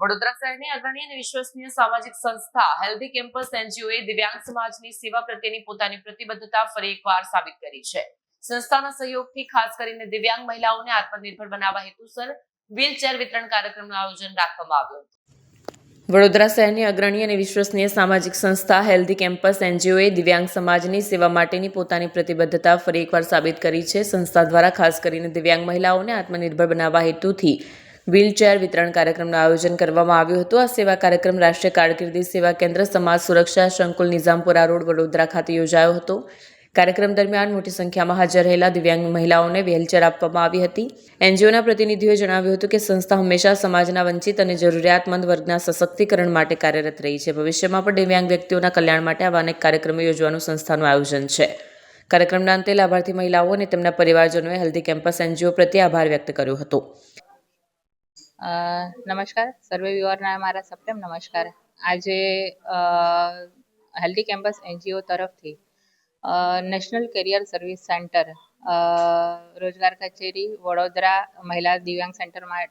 વડોદરા શહેરની અગ્રણી અને વિશ્વસનીય સામાજિક સંસ્થા હેલ્ધી કેમ્પસ એનજીઓએ દિવ્યાંગ સમાજની સેવા પ્રત્યેની પોતાની પ્રતિબદ્ધતા ફરી એકવાર સાબિત કરી છે. સંસ્થાના સહયોગથી ખાસ કરીને દિવ્યાંગ મહિલાઓને આત્મનિર્ભર બનાવવા હેતુસર વ્હીલચેર વિતરણ કાર્યક્રમનું આયોજન રાખવામાં આવ્યું. વડોદરા શહેરની અગ્રણી અને વિશ્વસનીય સામાજિક સંસ્થા હેલ્ધી કેમ્પસ એનજીઓએ દિવ્યાંગ સમાજની સેવા માટેની પોતાની પ્રતિબદ્ધતા ફરી એકવાર સાબિત કરી છે. સંસ્થા દ્વારા ખાસ કરીને દિવ્યાંગ મહિલાઓને આત્મનિર્ભર બનાવવા હેતુથી વ્હીલચેર વિતરણ કાર્યક્રમનું આયોજન કરવામાં આવ્યું હતું. આ સેવા કાર્યક્રમ રાષ્ટ્રીય કારકિર્દી સેવા કેન્દ્ર, સમાજ સુરક્ષા, સંકુલ, નિઝામપુરા રોડ, વડોદરા ખાતે યોજાયો હતો. કાર્યક્રમ દરમિયાન મોટી સંખ્યામાં હાજર રહેલા દિવ્યાંગ મહિલાઓને વ્હીલચેર આપવામાં આવી હતી. એનજીઓના પ્રતિનિધિઓએ જણાવ્યું હતું કે સંસ્થા હંમેશા સમાજના વંચિત અને જરૂરિયાતમંદ વર્ગના સશક્તિકરણ માટે કાર્યરત રહી છે. ભવિષ્યમાં પણ દિવ્યાંગ વ્યક્તિઓના કલ્યાણ માટે આવા અનેક કાર્યક્રમો યોજવાનું સંસ્થાનું આયોજન છે. કાર્યક્રમના અંતે લાભાર્થી મહિલાઓ અને તેમના પરિવારજનોએ હેલ્ધી કેમ્પસ એનજીઓ પ્રત્યે આભાર વ્યક્ત કર્યો હતો. નમસ્કાર. સર્વે વિવરના મારા સપ્રેમ નમસ્કાર. આજે હેલ્ધી કેમ્પસ એનજીઓ તરફથી નેશનલ કેરિયર સર્વિસ સેન્ટર રોજગાર કચેરી વડોદરા મહિલા દિવ્યાંગ સેન્ટરમાં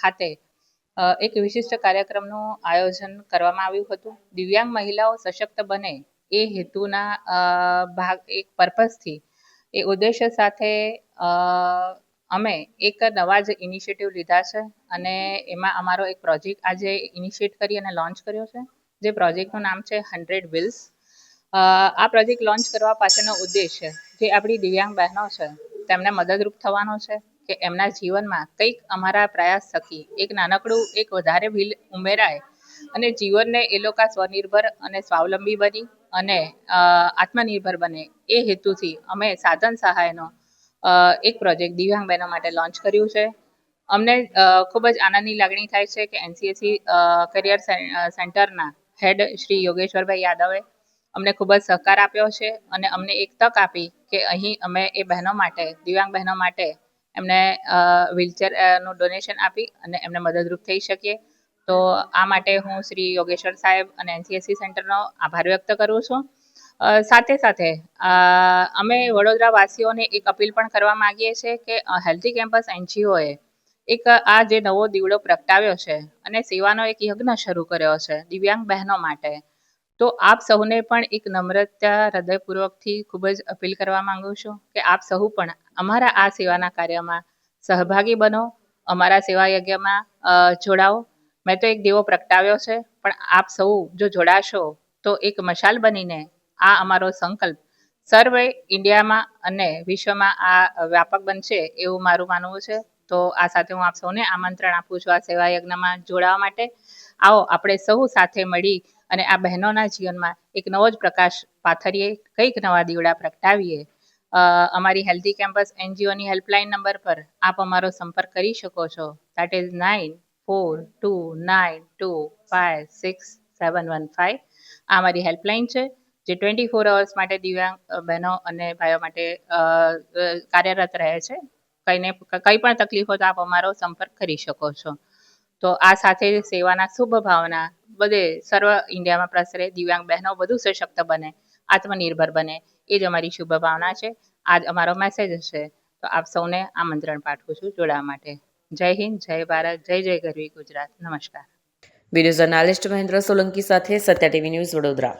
ખાતે એક વિશિષ્ટ કાર્યક્રમનું આયોજન કરવામાં આવ્યું હતું. દિવ્યાંગ મહિલાઓ સશક્ત બને એ હેતુના ભાગ, એક પર્પઝથી એ ઉદ્દેશ્ય સાથે અમે એક નવા જ ઇનિશિયેટિવ લીધા છે અને એમાં અમારો એક પ્રોજેક્ટ આજે ઇનિશિયેટ કરી અને લોન્ચ કર્યો છે. જે પ્રોજેક્ટનું નામ છે હંડ્રેડ વિલ્સ આ પ્રોજેક્ટ લોન્ચ કરવા પાછળનો ઉદ્દેશ્ય જે આપણી દિવ્યાંગ બહેનો છે તેમને મદદરૂપ થવાનો છે કે એમના જીવનમાં કંઈક અમારા પ્રયાસ થકી એક નાનકડું, એક વધારે વિલ ઉમેરાય અને જીવનને એ લોકો સ્વનિર્ભર અને સ્વાવલંબી બની અને આત્મનિર્ભર બને. એ હેતુથી અમે સાધન સહાયનો એક પ્રોજેક્ટ દિવ્યાંગ બહેનો માટે લોન્ચ કર્યું છે. અમને ખૂબ જ આનંદની લાગણી થાય છે કે એનસીએસસી કરિયર સેન્ટરના હેડ શ્રી યોગેશ્વરભાઈ યાદવે અમને ખૂબ જ સહકાર આપ્યો છે અને અમને એક તક આપી કે અહીં અમે એ બહેનો માટે, દિવ્યાંગ બહેનો માટે એમને વ્હીલચેરનું ડોનેશન આપી અને એમને મદદરૂપ થઈ શકીએ. તો આ માટે હું શ્રી યોગેશ્વર સાહેબ અને એનસીએસસી સેન્ટરનો આભાર વ્યક્ત કરું છું. સાથે સાથે અમે વડોદરા વાસીઓને એક અપીલ પણ કરવા માંગીએ છીએ કે હેલ્ધી કેમ્પસ એનજીઓએ એક, આ જે નવો દીવડો પ્રગટાવ્યો છે અને સેવાનો એક યજ્ઞ શરૂ કર્યો છે દિવ્યાંગ બહેનો માટે, તો આપ સૌને પણ એક નમ્રતા, હૃદયપૂર્વકથી ખૂબ જ અપીલ કરવા માંગુ છું કે આપ સહુ પણ અમારા આ સેવાના કાર્યમાં સહભાગી બનો, અમારા સેવા યજ્ઞમાં જોડાઓ. મેં તો એક દીવો પ્રગટાવ્યો છે, પણ આપ સૌ જો જોડાશો, તો એક મશાલ બનીને આ અમારો સંકલ્પ. સર્વે ઇન્ડિયામાં અને વિશ્વમાં આ વ્યાપક બનશે એવું મારું માનવું છે. તો આ સાથે હું આપ સૌને આમંત્રણ આપું છું આ સેવા યજ્ઞમાં જોડાવા માટે. આવો, આપણે સૌ સાથે મળી અને આ બહેનોના જીવનમાં એક નવો જ પ્રકાશ પાથરીએ, કંઈક નવા દીવડા પ્રગટાવીએ. અમારી હેલ્ધી કેમ્પસ એનજીઓની હેલ્પલાઇન નંબર પર આપ અમારો સંપર્ક કરી શકો છો. That is nine four two nine two five six seven one five આ અમારી હેલ્પલાઇન છે. જે ટ્વેન્ટી ફોર અવર્સ માટે દિવ્યાંગ બહેનો અને ભાઈઓ માટે કાર્યરત રહે છે, કંઈને, કંઈ પણ તકલીફ હોય તો આપ અમારો સંપર્ક કરી શકો છો. તો આ સાથે સેવાના શુભ ભાવના, બધે સર્વ ઇન્ડિયામાં પ્રસરે દિવ્યાંગ બહેનો વધુ સશક્ત બને, આત્મનિર્ભર બને, એ જ અમારી શુભ ભાવના છે. આજ અમારો મેસેજ છે તો આપ સૌને આમંત્રણ પાઠવું છું જોડાવા માટે. જય હિન્દ, જય ભારત, જય જય ગરવી ગુજરાત. નમસ્કાર. વીડિયો જર્નાલિસ્ટ મહેન્દ્ર સોલંકી સાથે સત્યા ટીવી ન્યૂઝ વડોદરા.